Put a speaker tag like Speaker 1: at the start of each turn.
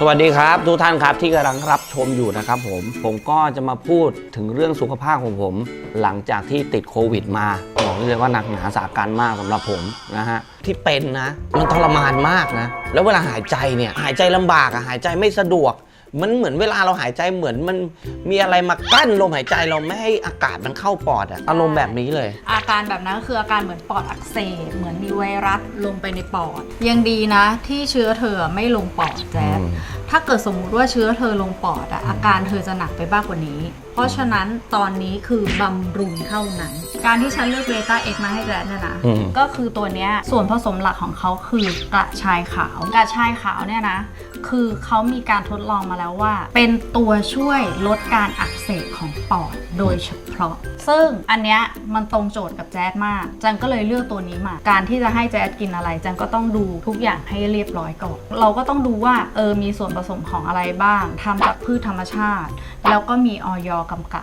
Speaker 1: สวัสดีครับ ทุกท่านครับที่กำลังรับชมอยู่นะครับผมผมก็จะมาพูดถึงเรื่องสุขภาพของผม หลังจากที่ติดโควิดมาบอกเลยว่าหนักหนาสาการมากสำหรับผมนะฮะที่เป็นนะ มันทรมานมากนะ แล้วเวลาหายใจเนี่ยหายใจลำบากอะหายใจไม่สะดวก มันเหมือนเวลาเราหายใจเหมือนมันมีอะไรมากั้นลมหายใจเราไม่ให้อากาศมันเข้าปอดอะอารมณ์แบบนี้เลย
Speaker 2: อาการแบบนั้นก็คืออาการเหมือนปอดอักเสบเหมือนมีไวรัสลงไปในปอด ยังดีนะ ที่เชื้อเธอไม่ลงปอดแจ๊ด
Speaker 1: อืม
Speaker 2: ถ้าเกิดสมมุติว่าเชื้อเธอลงปอดอะอาการเธอจะหนักไปมากกว่านี้ เพราะฉะนั้นตอนนี้คือบำรุงเท่านั้น การที่ฉันเลือกเบต้าเอ็กมาให้แจ๊ดเนี่ยนะ
Speaker 1: อืม
Speaker 2: ก็คือตัวเนี้ยส่วนผสมหลักของเขาคือกระชายขาว กระชายขาวเนี่ยนะ คือเขามีการทดลองมาแล้วว่า เป็นตัวช่วยลดการอักเสบของปอดโดยเฉพาะ ซึ่งอันเนี้ยมันตรงโจทย์กับแจ๊ดมาก จันก็เลยเลือกตัวนี้มา การที่จะให้แจ๊ดกินอะไร จันก็ต้องดูทุกอย่างให้เรียบร้อยก่อน เราก็ต้องดูว่าเออมีส่วนผสมของอะไรบ้างทำจากพืชธรรมชาติ แล้วก็มีออยกำกับ